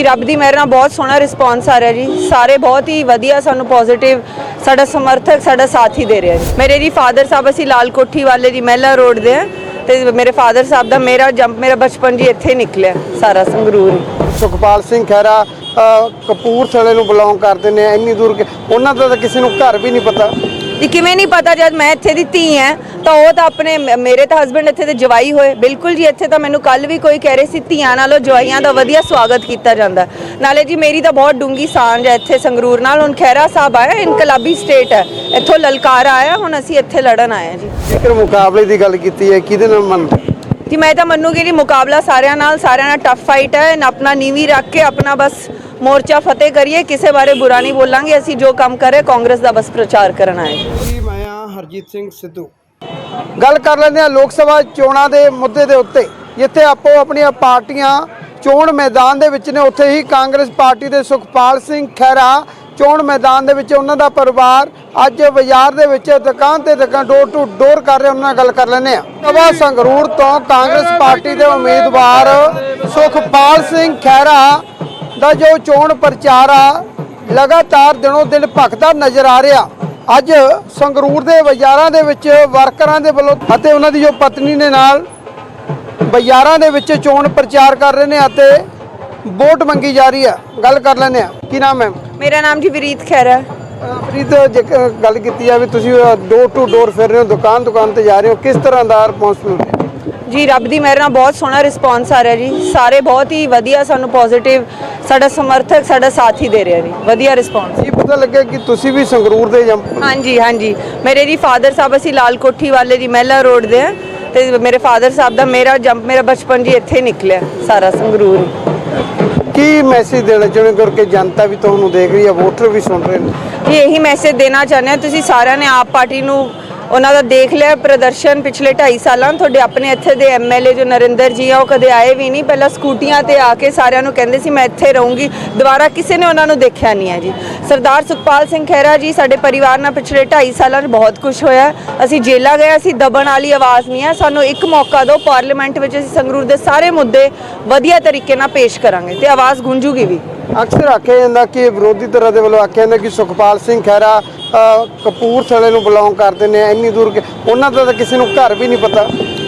ਜੀ ਰੱਬ ਦੀ ਮਿਹਰ ਨਾਲ ਬਹੁਤ ਸੋਹਣਾ ਰਿਸਪੌਂਸ ਆ ਰਿਹਾ ਜੀ। ਸਾਰੇ ਬਹੁਤ ਹੀ ਵਧੀਆ ਸਾਨੂੰ ਪੋਜ਼ਿਟਿਵ ਸਾਡਾ ਸਮਰਥਕ ਸਾਡਾ ਸਾਥ ਹੀ ਦੇ ਰਿਹਾ ਜੀ। ਮੇਰੇ ਜੀ ਫਾਦਰ ਸਾਹਿਬ ਅਸੀਂ ਲਾਲ ਕੋਠੀ ਵਾਲੇ ਦੀ ਮਹਿਲਾ ਰੋਡ ਦੇ ਆ। ਤੇ ਮੇਰੇ ਫਾਦਰ ਸਾਹਿਬ ਦਾ ਮੇਰਾ ਜੰਪ ਮੇਰਾ ਬਚਪਨ ਜੀ ਇੱਥੇ ਨਿਕਲਿਆ ਸਾਰਾ ਸੰਗਰੂਰ ਸੁਖਪਾਲ ਸਿੰਘ ਖਹਿਰਾ ਅ, ਕਪੂਰਥਲੇ ਨੂੰ ਬਿਲੋਂਗ ਕਰਦੇ ਨੇ ਇੰਨੀ ਦੂਰ ਕਿ ਉਹਨਾਂ ਦਾ ਤਾਂ ਕਿਸੇ ਨੂੰ ਘਰ ਵੀ ਨਹੀਂ ਪਤਾ। ਜੀ ਕਿਵੇਂ ਨਹੀਂ ਪਤਾ ਜਦ ਮੈਂ ਇੱਥੇ ਦੀ ਧੀ ਐ ਤਾਂ ਉਹ ਤਾਂ ਆਪਣੇ ਮੇਰੇ ਤਾਂ ਹਸਬੰਡ ਇੱਥੇ ਦੇ ਜਵਾਈ ਹੋਏ। ਬਿਲਕੁਲ ਜੀ ਇੱਥੇ ਤਾਂ ਮੈਨੂੰ ਕੱਲ ਵੀ ਕੋਈ ਕਹਿ ਰਹੇ ਸੀ ਧੀਆਂ ਨਾਲੋਂ ਜਵਾਈਆਂ ਦਾ ਵਧੀਆ ਸਵਾਗਤ ਕੀਤਾ ਜਾਂਦਾ। ਨਾਲੇ ਜੀ ਮੇਰੀ ਤਾਂ ਬਹੁਤ ਡੂੰਗੀ ਸਾਂਝ ਹੈ ਇੱਥੇ ਸੰਗਰੂਰ ਨਾਲ। ਹੁਣ ਖਹਿਰਾ ਸਾਹਿਬ ਆਇਆ ਇਨਕਲਾਬੀ ਸਟੇਟ ਹੈ। ਇੱਥੋਂ ਲਲਕਾਰ ਆਇਆ ਹੁਣ ਅਸੀਂ ਇੱਥੇ ਲੜਨ ਆਏ ਜੀ। ਜੇਕਰ ਮੁਕਾਬਲੇ ਦੀ ਗੱਲ ਕੀਤੀ ਹੈ ਕਿਹਦੇ ਨਾਲ ਮੰਨ ਜੀ ਮੈਂ ਤਾਂ ਮੰਨੂਗੀ ਜੀ ਮੁਕਾਬਲਾ ਸਾਰਿਆਂ ਨਾਲ। ਸਾਰਿਆਂ ਨਾਲ ਟਫ ਫਾਈਟ ਹੈ ਨਾ ਆਪਣਾ ਨੀਵੀਂ ਰੱਖ ਕੇ ਆਪਣਾ ਬਸ ਮੋਰਚਾ ਫਤਿਹ ਕਰੀਏ ਕਿਸੇ ਬਾਰੇ ਬੁਰਾ ਨਹੀਂ ਬੋਲਾਂਗੇ। ਅਸੀਂ ਜੋ ਕੰਮ ਕਰੇ ਕਾਂਗਰਸ ਦਾ ਬਸ ਪ੍ਰਚਾਰ ਕਰਨ ਆਏ ਹਾਂ ਜੀ ਮੈਂ ਹਾਂ ਹਰਜੀਤ ਸਿੰਘ ਸਿੱਧੂ। ਗੱਲ ਕਰ ਲੈਂਦੇ ਹਾਂ ਲੋਕ ਸਭਾ ਚੋਣਾਂ ਦੇ ਮੁੱਦੇ ਦੇ ਉੱਤੇ। ਜਿੱਥੇ ਆਪੋ ਆਪਣੀਆਂ ਪਾਰਟੀਆਂ ਚੋਣ ਮੈਦਾਨ ਦੇ ਵਿੱਚ ਨੇ, ਉੱਥੇ ਹੀ ਕਾਂਗਰਸ ਪਾਰਟੀ ਦੇ ਸੁਖਪਾਲ ਸਿੰਘ ਖਹਿਰਾ ਚੋਣ ਮੈਦਾਨ ਦੇ ਵਿੱਚ ਉਹਨਾਂ ਦਾ ਪਰਿਵਾਰ ਅੱਜ ਬਾਜ਼ਾਰ ਦੇ ਵਿੱਚ ਦੁਕਾਨ ਤੇ ਦੁਕਾਨ ਡੋਰ ਟੂ ਡੋਰ ਕਰ ਰਹੇ, ਉਹਨਾਂ ਨਾਲ ਗੱਲ ਕਰ ਲੈਂਦੇ ਆ ਸਭਾ ਸੰਗਰੂਰ ਤੋਂ ਕਾਂਗਰਸ ਪਾਰਟੀ ਦੇ ਉਮੀਦਵਾਰ ਸੁਖਪਾਲ ਸਿੰਘ ਖਹਿਰਾ ਦਾ ਜੋ ਚੋਣ ਪ੍ਰਚਾਰ ਆ, ਲਗਾਤਾਰ ਦਿਨੋਂ ਦਿਨ ਭਖਦਾ ਨਜ਼ਰ ਆ ਰਿਹਾ। ਅੱਜ ਸੰਗਰੂਰ ਦੇ ਬਾਜ਼ਾਰਾਂ ਦੇ ਵਿੱਚ ਵਰਕਰਾਂ ਦੇ ਵੱਲੋਂ ਅਤੇ ਉਹਨਾਂ ਦੀ ਜੋ ਪਤਨੀ ਨੇ ਨਾਲ ਬਾਜ਼ਾਰਾਂ ਦੇ ਵਿੱਚ ਚੋਣ ਪ੍ਰਚਾਰ ਕਰ ਰਹੇ ਨੇ ਅਤੇ ਵੋਟ ਮੰਗੀ ਜਾ ਰਹੀ ਆ ਗੱਲ ਕਰ ਲੈਂਦੇ ਆ ਕੀ ਨਾਮ ਹੈ? ਮੇਰਾ ਨਾਮ ਜੀ ਵਿਰੀਤ ਖਹਿਰਾ ਹੈ। ਪ੍ਰੀਤ ਜੇਕਰ ਗੱਲ ਕੀਤੀ ਜਾਵੇ ਤੁਸੀਂ ਡੋਰ ਟੂ ਡੋਰ ਫਿਰ ਰਹੇ ਹੋ ਦੁਕਾਨ ਦੁਕਾਨ ਤੇ ਜਾ ਰਹੇ ਹੋ। ਕਿਸ ਤਰ੍ਹਾਂ ਦਾ ਰਿਸਪੌਂਸ ਮਿਲ ਰਿਹਾ ਜੀ ਰੱਬ ਦੀ ਮਿਹਰ ਨਾਲ ਬਹੁਤ ਸੋਹਣਾ ਰਿਸਪੌਂਸ ਆ ਰਿਹਾ ਜੀ। ਸਾਰੇ ਬਹੁਤ ਹੀ ਵਧੀਆ ਸਾਨੂੰ ਪੋਜ਼ਿਟਿਵ ਸਾਡਾ ਸਮਰਥਕ ਸਾਡਾ ਸਾਥ ਹੀ ਦੇ ਰਿਹਾ ਜੀ। ਵਧੀਆ ਰਿਸਪੌਂਸ ਕੀ ਪਤਾ ਲੱਗਿਆ ਕਿ ਤੁਸੀਂ ਵੀ ਸੰਗਰੂਰ ਦੇ ਜੰਪ ਹਾਂਜੀ ਹਾਂਜੀ। ਮੇਰੇ ਜੀ ਫਾਦਰ ਸਾਹਿਬ ਅਸੀਂ ਲਾਲ ਕੋਠੀ ਵਾਲੇ ਦੀ ਮਹਿਲਾ ਰੋਡ ਦੇ ਆ ਤੇ ਮੇਰੇ ਫਾਦਰ ਸਾਹਿਬ ਦਾ ਮੇਰਾ ਜੰਪ ਮੇਰਾ ਬਚਪਨ ਜੀ ਇੱਥੇ ਨਿਕਲਿਆ ਸਾਰਾ ਸੰਗਰੂਰ ਹੀ। ਕੀ ਮੈਸੇਜ ਦੇਣਾ ਚਾਹੁੰਦੇ ਹੋ? ਕਿ ਜਨਤਾ ਵੀ ਤੁਹਾਨੂੰ ਦੇਖ ਰਹੀ ਹੈ ਵੋਟਰ ਵੀ ਸੁਣ ਰਹੇ ਨੇ। ਜੀ ਇਹੀ ਮੈਸੇਜ ਦੇਣਾ ਚਾਹੁੰਦੇ ਹਾਂ। ਤੁਸੀਂ ਸਾਰਿਆਂ ਨੇ ਆਪ ਪਾਰਟੀ ਨੂੰ ਉਹਨਾਂ ਦਾ ਦੇਖ ਲਿਆ ਪ੍ਰਦਰਸ਼ਨ ਪਿਛਲੇ 2.5 ਸਾਲਾਂ ਤੁਹਾਡੇ ਆਪਣੇ ਇੱਥੇ ਦੇ ਐਮਐਲਏ ਜੋ ਨਰਿੰਦਰ ਜੀ ਆ, ਉਹ ਕਦੇ ਆਏ ਵੀ ਨਹੀਂ। ਪਹਿਲਾਂ ਸਕੂਟੀਆਂ ਤੇ ਆ ਕੇ ਸਾਰਿਆਂ ਨੂੰ ਕਹਿੰਦੇ ਸੀ, ਮੈਂ ਇੱਥੇ ਰਹੂੰਗੀ। ਦੁਬਾਰਾ ਕਿਸੇ ਨੇ ਉਹਨਾਂ ਨੂੰ ਦੇਖਿਆ ਨਹੀਂ ਹੈ ਜੀ। ਸਰਦਾਰ ਸੁਖਪਾਲ ਸਿੰਘ ਖਹਿਰਾ ਜੀ, ਸਾਡੇ ਪਰਿਵਾਰ ਨਾਲ ਪਿਛਲੇ 2.5 ਸਾਲਾਂ 'ਚ ਬਹੁਤ ਕੁਝ ਹੋਇਆ। ਅਸੀਂ ਜੇਲਾ ਗਏ, ਅਸੀਂ ਦਬਣ ਵਾਲੀ ਆਵਾਜ਼ ਨਹੀਂ ਹੈ। ਸਾਨੂੰ ਇੱਕ ਮੌਕਾ ਦਿਓ, ਪਾਰਲੀਮੈਂਟ ਵਿੱਚ ਅਸੀਂ ਸੰਗਰੂਰ ਦੇ ਸਾਰੇ ਮੁੱਦੇ ਵਧੀਆ ਤਰੀਕੇ ਨਾਲ ਪੇਸ਼ ਕਰਾਂਗੇ ਤੇ ਆਵਾਜ਼ ਗੂੰਜੂਗੀ ਵੀ। ਅਕਸਰ ਆਖਿਆ ਜਾਂਦਾ ਕਿ ਵਿਰੋਧੀ ਧਿਰਾਂ ਦੇ ਵੱਲੋਂ ਆਖਿਆ ਜਾਂਦਾ ਕਿ ਸੁਖਪਾਲ ਸਿੰਘ ਖਹਿਰਾ ਕਪੂਰਥਲੇ ਨੂੰ ਬਿਲੋਂਗ ਕਰਦੇ ਨੇ ਇੰਨੀ ਦੂਰ ਕਿ ਉਹਨਾਂ ਦਾ ਤਾਂ ਕਿਸੇ ਨੂੰ ਘਰ ਵੀ ਨਹੀਂ ਪਤਾ।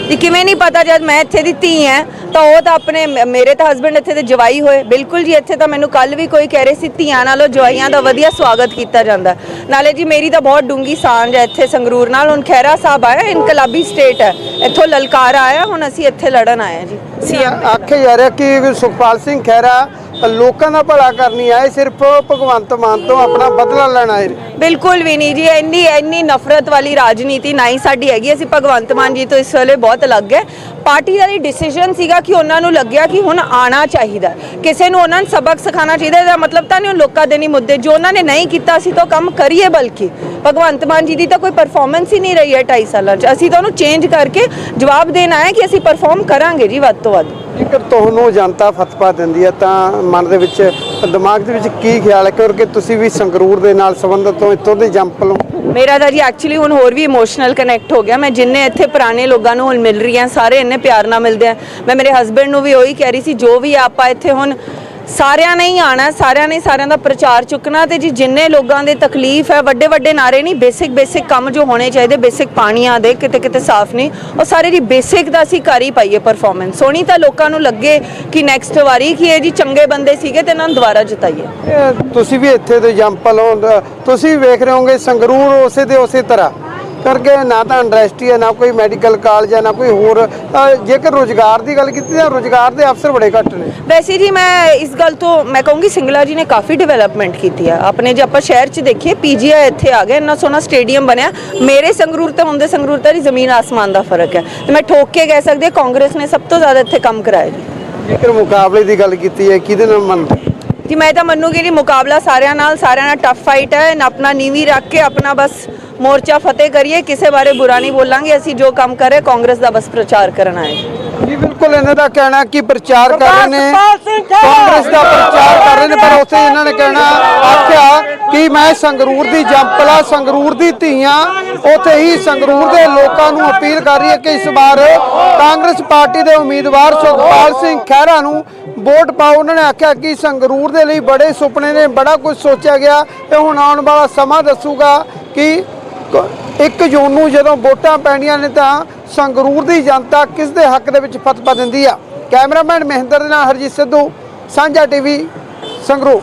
ਜੀ ਕਿਵੇਂ ਨਹੀਂ ਪਤਾ ਜਦ ਮੈਂ ਇੱਥੇ ਦੀ ਧੀ ਐ ਤਾਂ ਉਹ ਤਾਂ ਆਪਣੇ ਮੇਰੇ ਤਾਂ ਹਸਬੰਡ ਇੱਥੇ ਦੇ ਜਵਾਈ ਹੋਏ। ਬਿਲਕੁਲ ਜੀ ਇੱਥੇ ਤਾਂ ਮੈਨੂੰ ਕੱਲ ਵੀ ਕੋਈ ਕਹਿ ਰਹੇ ਸੀ ਧੀਆਂ ਨਾਲੋਂ ਜਵਾਈਆਂ ਦਾ ਵਧੀਆ ਸਵਾਗਤ ਕੀਤਾ ਜਾਂਦਾ। ਨਾਲੇ ਜੀ ਮੇਰੀ ਤਾਂ ਬਹੁਤ ਡੂੰਗੀ ਸਾਂਝ ਹੈ ਇੱਥੇ ਸੰਗਰੂਰ ਨਾਲ। ਹੁਣ ਖਹਿਰਾ ਸਾਹਿਬ ਆਇਆ ਇਨਕਲਾਬੀ ਸਟੇਟ ਹੈ। ਇੱਥੋਂ ਲਲਕਾਰ ਆਇਆ ਹੁਣ ਅਸੀਂ ਇੱਥੇ ਲੜਨ ਆਏ ਹਾਂ ਜੀ। ਆਖਿਆ ਜਾ ਰਿਹਾ ਕਿ ਸੁਖਪਾਲ ਸਿੰਘ ਖਹਿਰਾ ਲੋਕਾਂ ਦਾ ਭਲਾ ਕਰਨੀ ਆਏ, ਸਿਰਫ ਭਗਵੰਤ ਮਾਨ ਤੋਂ ਆਪਣਾ ਬਦਲਾ ਲੈਣ ਆਏ ਬਿਲਕੁਲ ਵੀ ਨਹੀਂ ਜੀ, ਇੰਨੀ ਇੰਨੀ ਨਫ਼ਰਤ ਵਾਲੀ ਰਾਜਨੀਤੀ ਨਾ ਹੀ ਸਾਡੀ ਹੈਗੀ। ਅਸੀਂ ਭਗਵੰਤ ਮਾਨ ਜੀ ਤੋਂ ਇਸ ਵੇਲੇ ਬਹੁਤ ਅਲੱਗ ਹੈ। ਪਾਰਟੀ ਦਾ ਇਹ ਡਿਸੀਜਨ ਸੀਗਾ ਕਿ ਉਹਨਾਂ ਨੂੰ ਲੱਗਿਆ ਕਿ ਹੁਣ ਆਣਾ ਚਾਹੀਦਾ ਕਿਸੇ ਨੂੰ ਉਹਨਾਂ ਨੂੰ ਸਬਕ ਸਿਖਾਉਣਾ ਚਾਹੀਦਾ ਇਹਦਾ ਮਤਲਬ ਤਾਂ ਨਹੀਂ ਲੋਕਾਂ ਦੇ ਨਹੀਂ ਮੁੱਦੇ। ਜੋ ਉਹਨਾਂ ਨੇ ਨਹੀਂ ਕੀਤਾ, ਅਸੀਂ ਤਾਂ ਉਹ ਕੰਮ ਕਰੀਏ ਬਲਕਿ। ਭਗਵੰਤ ਮਾਨ ਜੀ ਦੀ ਤਾਂ ਕੋਈ ਪਰਫਾਰਮੈਂਸ ਹੀ ਨਹੀਂ ਰਹੀ ਹੈ 2.5 ਸਾਲਾਂ 'ਚ। ਅਸੀਂ ਤਾਂ ਉਹਨੂੰ ਚੇਂਜ ਕਰਕੇ ਜਵਾਬ ਦੇਣਾ ਹੈ ਕਿ ਅਸੀਂ ਪਰਫਾਰਮ ਕਰਾਂਗੇ ਜੀ ਵੱਧ ਤੋਂ ਵੱਧ। ਜੇਕਰ ਤੁਹਾਨੂੰ ਜਨਤਾ ਫਤਵਾ ਦਿੰਦੀ ਹੈ ਤਾਂ ਮਨ ਦੇ ਵਿੱਚ, ਦਿਮਾਗ ਦੇ ਵਿੱਚ ਕੀ ਖਿਆਲ ਹੈ? ਕਿਉਂਕਿ ਤੁਸੀਂ ਵੀ ਸੰਗਰੂਰ ਦੇ ਨਾਲ ਸੰਬੰਧਿਤ ਹੋ, ਇੱਥੋਂ ਦੇ ਜੰਪ ਲਓ ਮੇਰਾ ਤਾਂ ਜੀ ਐਕਚੁਅਲੀ ਹੁਣ ਹੋਰ ਵੀ ਇਮੋਸ਼ਨਲ ਕਨੈਕਟ ਹੋ ਗਿਆ। ਮੈਂ ਜਿੰਨੇ ਇੱਥੇ ਪੁਰਾਣੇ ਲੋਕਾਂ ਨੂੰ ਹੁਣ ਮਿਲ ਰਹੀ ਹਾਂ ਸਾਰੇ ਇੰਨੇ ਪਿਆਰ ਨਾਲ ਮਿਲਦੇ ਆ। ਮੈਂ ਮੇਰੇ ਹਸਬੰਡ ਨੂੰ ਵੀ ਉਹੀ ਕਹਿ ਰਹੀ ਸੀ, ਜੋ ਵੀ ਆਪਾਂ ਇੱਥੇ ਹੁਣ ਸਾਰਿਆਂ ਨੇ ਹੀ ਆਣਾ ਸਾਰਿਆਂ ਨੇ ਸਾਰਿਆਂ ਦਾ ਪ੍ਰਚਾਰ ਚੁੱਕਣਾ ਤੇ ਜੀ ਜਿੰਨੇ ਲੋਕਾਂ ਦੇ ਤਕਲੀਫ ਹੈ, ਵੱਡੇ ਵੱਡੇ ਨਾਰੇ ਨਹੀਂ ਬੇਸਿਕ ਬੇਸਿਕ ਕੰਮ ਜੋ ਹੋਣੇ ਚਾਹੀਦੇ ਬੇਸਿਕ ਪਾਣੀਆਂ ਦੇ, ਕਿਤੇ ਕਿਤੇ ਸਾਫ਼ ਨਹੀਂ, ਉਹ ਸਾਰੇ ਜੀ ਬੇਸਿਕ ਦਾ ਅਸੀਂ ਕਰ ਹੀ ਪਾਈਏ ਪਰਫਾਰਮੈਂਸ ਸੋਹਣੀ ਤਾਂ ਲੋਕਾਂ ਨੂੰ ਲੱਗੇ ਕਿ ਨੈਕਸਟ ਵਾਰੀ ਕਿ ਇਹ ਜੀ ਚੰਗੇ ਬੰਦੇ ਸੀਗੇ ਤੇ ਇਹਨਾਂ ਨੂੰ ਦੁਬਾਰਾ ਜਿਤਾਈਏ। ਤੁਸੀਂ ਵੀ ਇੱਥੇ ਦੇ ਜੰਪ ਲਓ ਤੁਸੀਂ ਵੇਖ ਰਹੇ ਹੋਗੇ ਸੰਗਰੂਰ ਉਸੇ ਦੇ ਉਸੇ ਤਰ੍ਹਾਂ। ਕਰਕੇ ਨਾ ਤਾਂ ਇੰਡਸਟਰੀ ਹੈ ਨਾ ਕੋਈ ਮੈਡੀਕਲ ਕਾਲਜ ਹੈ ਨਾ ਕੋਈ ਹੋਰ ਜੇਕਰ ਰੋਜ਼ਗਾਰ ਦੀ ਗੱਲ ਕੀਤੀ ਤਾਂ ਰੋਜ਼ਗਾਰ ਦੇ ਅਫਸਰ ਬੜੇ ਘੱਟ ਨੇ। ਵੈਸੇ ਜੀ ਮੈਂ ਇਸ ਗੱਲ ਤੋਂ ਮੈਂ ਕਹੂੰਗੀ ਸਿੰਗਲਾ ਜੀ ਨੇ ਕਾਫੀ ਡਿਵੈਲਪਮੈਂਟ ਕੀਤੀ ਆ। ਆਪਣੇ ਜੇ ਆਪਾਂ ਸ਼ਹਿਰ 'ਚ ਦੇਖੀਏ ਪੀਜੀਆਈ ਇੱਥੇ ਆ ਗਿਆ ਇੰਨਾ ਸੋਹਣਾ ਸਟੇਡੀਅਮ ਬਣਿਆ। ਮੇਰੇ ਸੰਗਰੂਰ ਤੇ ਹੁੰਦੇ ਸੰਗਰੂਰ ਤਾਂ ਜ਼ਮੀਨ ਆਸਮਾਨ ਦਾ ਫ਼ਰਕ ਹੈ। ਤੇ ਮੈਂ ਠੋਕ ਕੇ ਕਹਿ ਸਕਦੀ ਹਾਂ ਕਾਂਗਰਸ ਨੇ ਸਭ ਤੋਂ ਜ਼ਿਆਦਾ ਇੱਥੇ ਕੰਮ ਕਰਾਇਆ ਜੀ। ਜੇਕਰ ਮੁਕਾਬਲੇ ਦੀ ਗੱਲ ਕੀਤੀ ਹੈ ਕਿਹਦੇ ਨਾਲ ਮੰਨ ਜੀ ਮੈਂ ਤਾਂ ਮੰਨੂਗੀ ਜੀ ਮੁਕਾਬਲਾ ਸਾਰਿਆਂ ਨਾਲ ਸਾਰਿਆਂ ਨਾਲ ਟਫ ਫਾਈਟ ਹੈ ਨਾ ਆਪਣਾ ਨੀਵੀਂ ਰੱਖ ਕੇ ਆਪਣਾ ਬਸ ਮੋਰਚਾ ਫਤਿਹ ਕਰੀਏ ਕਿਸੇ ਬਾਰੇ ਬੁਰਾ ਨਹੀਂ ਬੋਲਾਂਗੇ ਅਸੀਂ ਜੋ ਕੰਮ ਕਰੇ ਕਾਂਗਰਸ ਦਾ ਬਸ ਪ੍ਰਚਾਰ ਕਰਨ ਆਏ ਜੀ ਬਿਲਕੁਲ ਇਹਨਾਂ ਦਾ ਕਹਿਣਾ ਕਿ ਪ੍ਰਚਾਰ ਕਰ ਰਹੇ ਨੇ। ਕਾਂਗਰਸ ਦਾ ਪ੍ਰਚਾਰ ਕਰ ਰਹੇ ਨੇ ਪਰ ਉੱਥੇ ਇਹਨਾਂ ਨੇ ਕਹਿਣਾ ਆਖਿਆ ਕਿ ਮੈਂ ਸੰਗਰੂਰ ਦੀ ਜੰਪਲਾ ਸੰਗਰੂਰ ਦੀ ਧੀਆਂ ਉੱਥੇ ਹੀ ਸੰਗਰੂਰ ਦੇ ਲੋਕਾਂ ਨੂੰ ਅਪੀਲ ਕਰ ਰਹੀ ਹੈ ਕਿ ਇਸ ਵਾਰ ਕਾਂਗਰਸ ਪਾਰਟੀ ਦੇ ਉਮੀਦਵਾਰ ਸੁਖਪਾਲ ਸਿੰਘ ਖਹਿਰਾ ਨੂੰ ਵੋਟ ਪਾਓ। ਉਹਨਾਂ ਨੇ ਆਖਿਆ ਕਿ ਸੰਗਰੂਰ ਦੇ ਲਈ ਬੜੇ ਸੁਪਨੇ ਨੇ ਬੜਾ ਕੁਝ ਸੋਚਿਆ ਗਿਆ ਤੇ ਹੁਣ ਆਉਣ ਵਾਲਾ ਸਮਾਂ ਦੱਸੂਗਾ ਕ- ਇੱਕ ਜੂਨ ਨੂੰ ਜਦੋਂ ਵੋਟਾਂ ਪੈਣੀਆਂ ਨੇ ਤਾਂ ਸੰਗਰੂਰ ਦੀ ਜਨਤਾ ਕਿਸ ਦੇ ਹੱਕ ਦੇ ਵਿੱਚ ਫਤਵਾ ਦਿੰਦੀ ਆ? ਕੈਮਰਾਮੈਨ ਮਹਿੰਦਰ ਦੇ ਨਾਲ ਹਰਜੀਤ ਸਿੱਧੂ, ਸਾਂਝਾ ਟੀਵੀ ਸੰਗਰੂਰ।